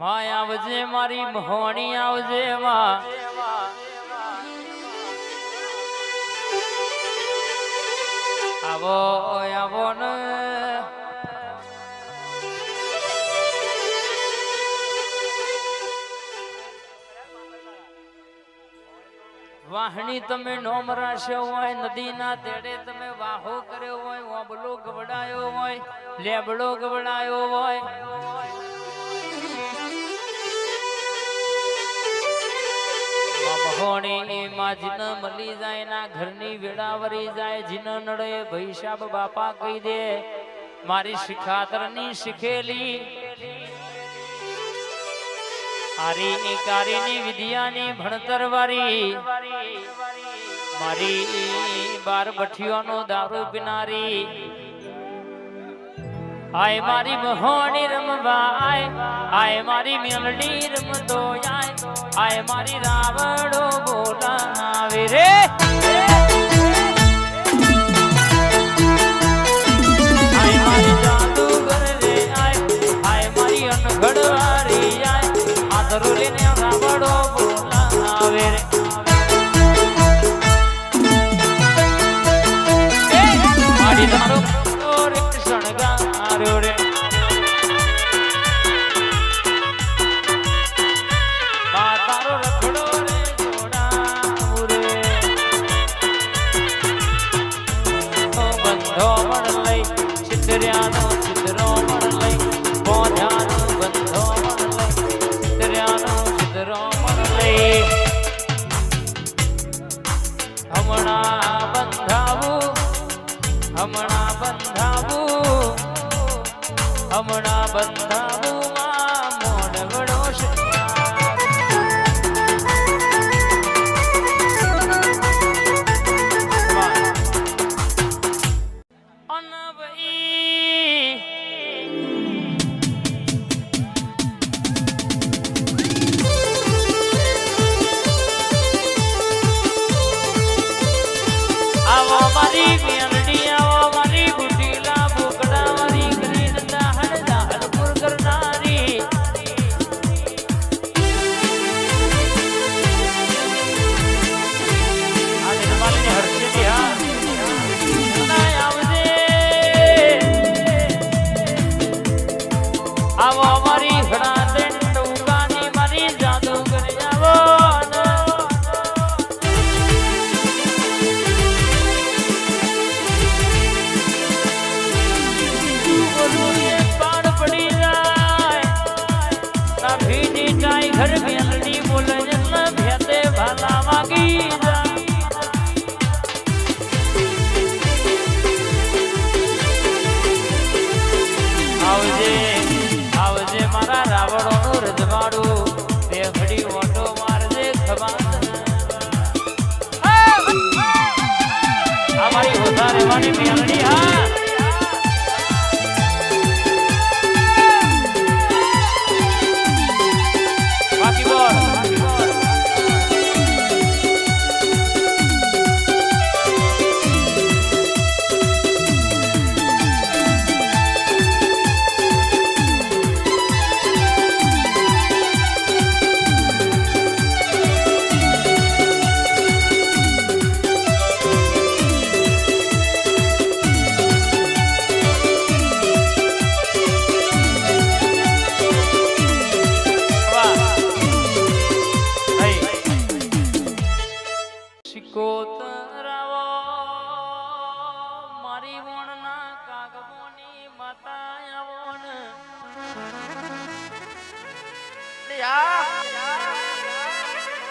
My આવજે મારી મહોણી આવજે માં આવો આવો ને. વાહણી તમે નોમ રાખ્યો હોય, નદીના તેડે તમે વાહો કર્યો હોય ઓબલો ગવડાયો હોય, લેબડો ગવડાયો હોય. જીન મળી જાય ના ઘરની વેળા જાય, જીન નડે ભૈસાબ બાપા કહી દે, મારી શિખાતરની શીખેલી આરી ની કારી ની વિદ્યા ની ભણતર વારી મારી બાર ભઠીઓનો દારૂ પીનારી. આય મારી મોહણી રમવા આય આય મારી મેલડી રમતો આય આય મારી રાવડો હમણાં બંધાવું હમણાં બંધાવું જાય ઘર બોલે આવજે આવજે મારા રાવણો નું રજવાડું બે ઓટો મારજે રેવાની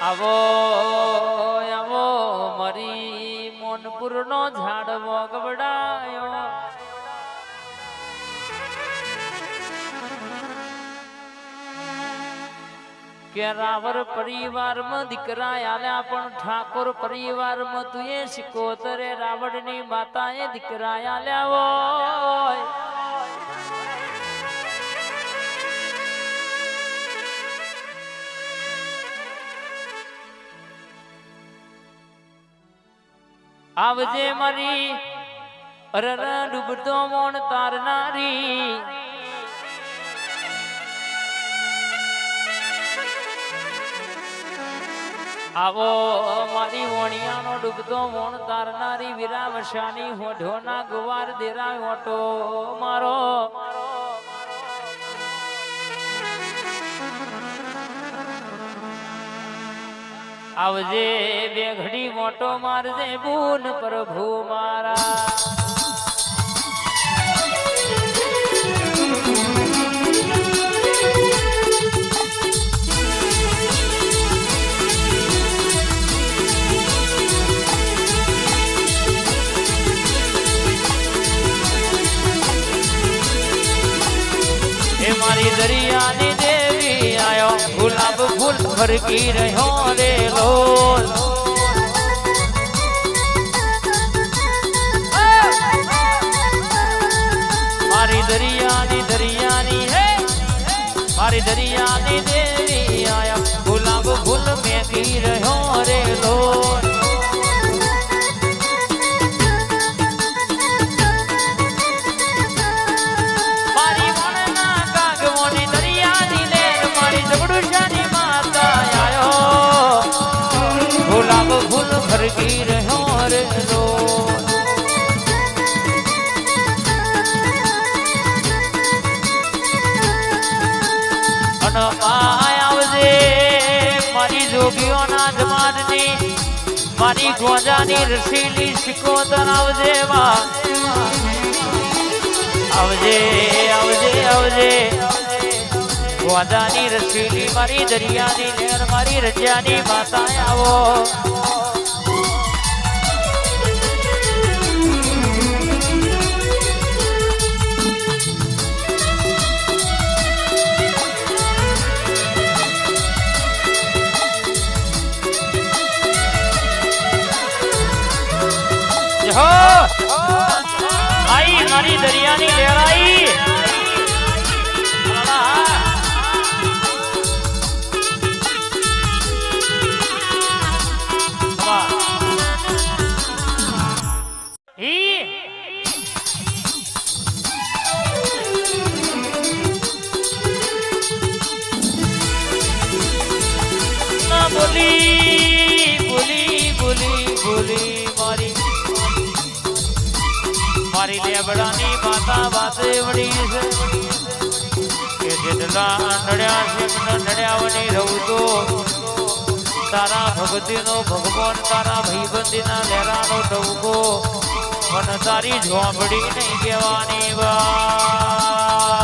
આવો આવો, મરી મોનપુર નો ઝાડ વગવડાયો કે રાવર પરિવારમાં દીકરા આલ્યા પણ ઠાકોર પરિવારમાં તું એ સિકોતરે રાવણની માતાએ દીકરા આલ્યા હોય. આવજે મારી અરર ડૂબતો મોણ તારનારી આવો મારી વણિયાનો ડૂબતો મોણ તારનારી વીરા હોઢોના ગુવાર દેરા ઓટો મારો. આવજે બે ઘડી મોટો મારજે બૂન પ્રભુ મારા. મારી દરિયાની દેવી આયો ગુલાબ ફરકી રહ્યો રે લોલ. મારી દરિયાની દરિયાની હે, મારી દરિયાની દેવી આયા. ગુલાબ ફૂલ મેકી રહ્યો રે લોલ. જોગીઓના મારી ગોજાની રસીલી સિકોતર આવજે આવજે આવજે આવજે. ગોજાની રસીલી મારી દરિયાની લહેર મારી રજિયાની માતા આવો. મારી દરિયાની લેરાઈ લેબડાની માતા વાતે વળી છે. કે જેટલા નડ્યા છે નડ્યાવની રહું તો તારા ભક્તિનો ભગવાન તારા ભાઈબંધીના લેરાનો ટવકો મને તારી ઝોંપડી નહીં કહેવાની બા